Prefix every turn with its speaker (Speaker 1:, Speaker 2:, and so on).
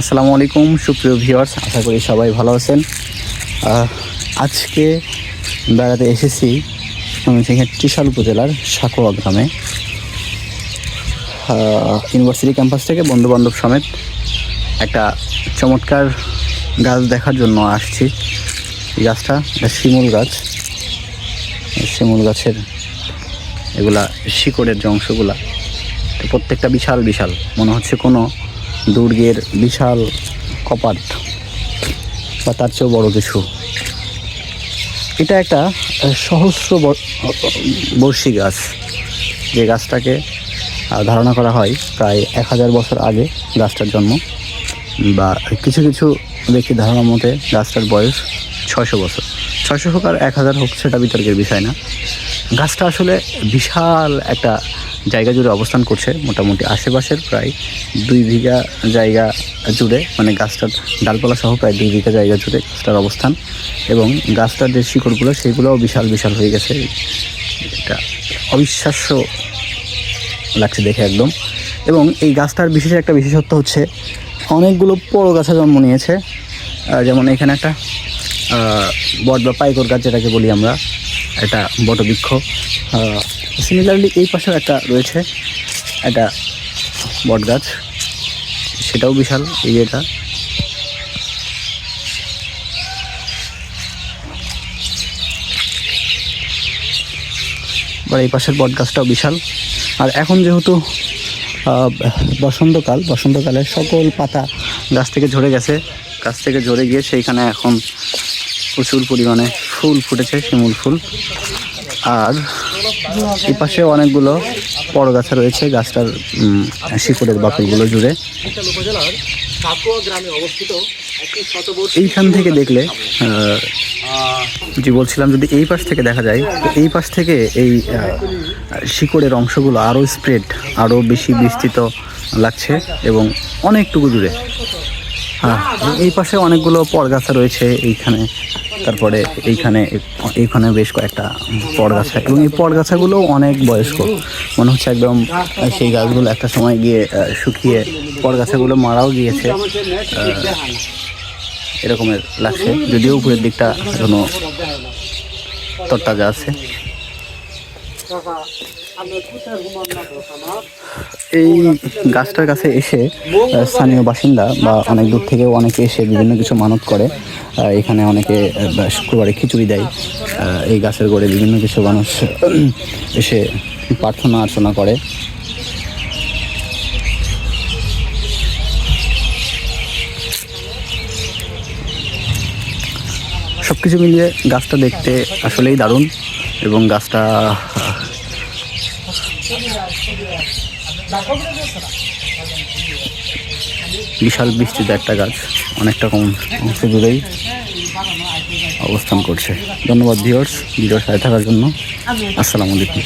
Speaker 1: আসসালামু আলাইকুম, সুপ্রিয় ভিউয়ার্স আশা করি সবাই ভালো আছেন। আজকে বেড়াতে এসেছি ময়মনসিংহের ত্রিশাল উপজেলার সাকোয়া গ্রামে। ইউনিভার্সিটি ক্যাম্পাস থেকে বন্ধু বান্ধব সমেত একটা চমৎকার গাছ দেখার জন্য আসছি। এই গাছটা এটা শিমুল গাছ। শিমুল গাছের এগুলা শিকড়ের যে অংশগুলা প্রত্যেকটা বিশাল বিশাল। মনে হচ্ছে কোনো দুর্গের বিশাল কপাট বা তার চেয়েও বড় কিছু। এটা একটা সহস্র বর্ষী গাছ। যে গাছটাকে ধারণা করা হয় প্রায় এক হাজার বছর আগে গাছটার জন্ম। বা কিছু কিছু ব্যক্তি ধারণা মতে গাছটার বয়স ছয়শো বছর। ছয়শো হোক আর এক হাজার হোক, সেটা বিতর্কের বিষয় না। গাছটা আসলে বিশাল একটা জায়গা জুড়ে অবস্থান করছে মোটামুটি আশেপাশের প্রায় দুই বিঘা জায়গা জুড়ে মানে গাছটার ডালপালা সহ প্রায় দুই বিঘা জায়গা জুড়ে গাছটার অবস্থান এবং গাছটার যে শিকড়গুলো সেগুলোও বিশাল বিশাল হয়ে গেছে। এটা অবিশ্বাস্য লাগছে দেখে একদম। এবং এই গাছটার বিশেষ একটা বিশেষত্ব হচ্ছে অনেকগুলো বড় গাছা জন্ম নিয়েছে। যেমন এখানে একটা বট বা পাইকর গাছ যেটাকে বলি আমরা। একটা বটবৃক্ষ সিমিলারলি এই পাশেও একটা রয়েছে, একটা বট গাছ। সেটাও বিশাল, এই এটা। আর এই পাশের বট গাছটাও বিশাল। আর এখন যেহেতু বসন্তকাল, বসন্তকালে সকল পাতা গাছ থেকে ঝরে গেছে। গাছ থেকে ঝরে গিয়ে সেইখানে এখন প্রচুর পরিমাণে ফুল ফুটেছে, শিমুল ফুল। আর এই পাশে অনেকগুলো বড় গাছা রয়েছে, গাছটার শিকড়ের বাকলগুলো জুড়ে। এইখান থেকে দেখলে যে বলছিলাম যদি এই পাশ থেকে দেখা যায়, তো এই পাশ থেকে এই শিকড়ের অংশগুলো আরও স্প্রেড আরও বেশি বিস্তৃত লাগছে এবং অনেকটুকু হ্যাঁ এই পাশে অনেকগুলো পরগাছা রয়েছে এইখানে। তারপরে এইখানে এইখানে বেশ কয়েকটা পরগাছা এবং এই পরগাছাগুলো অনেক বয়স্ক। মনে হচ্ছে একদম সেই গাছগুলো একটা সময় গিয়ে শুকিয়ে পরগাছাগুলো মারাও গিয়েছে। এরকমের লাগছে। যদিও উপরের দিকটা এখনও তরতাজা আছে। এই গাছটার কাছে এসে স্থানীয় বাসিন্দা বা অনেক দূর থেকেও অনেকে এসে বিভিন্ন কিছু মানত করে। এখানে অনেকে শুক্রবারে খিচুড়ি দেয়। এই গাছের গোড়ে বিভিন্ন কিছু মানুষ এসে প্রার্থনা অর্চনা করে। সব কিছু মিলিয়ে গাছটা দেখতে আসলেই দারুণ এবং গাছটা বিশাল বৃষ্টিতে একটা গাছ, অনেকটা কম অংশ জুড়েই অবস্থান করছে। ধন্যবাদ ভিওর্স ভিডিওর সাথে থাকার জন্য। আসসালামু আলাইকুম।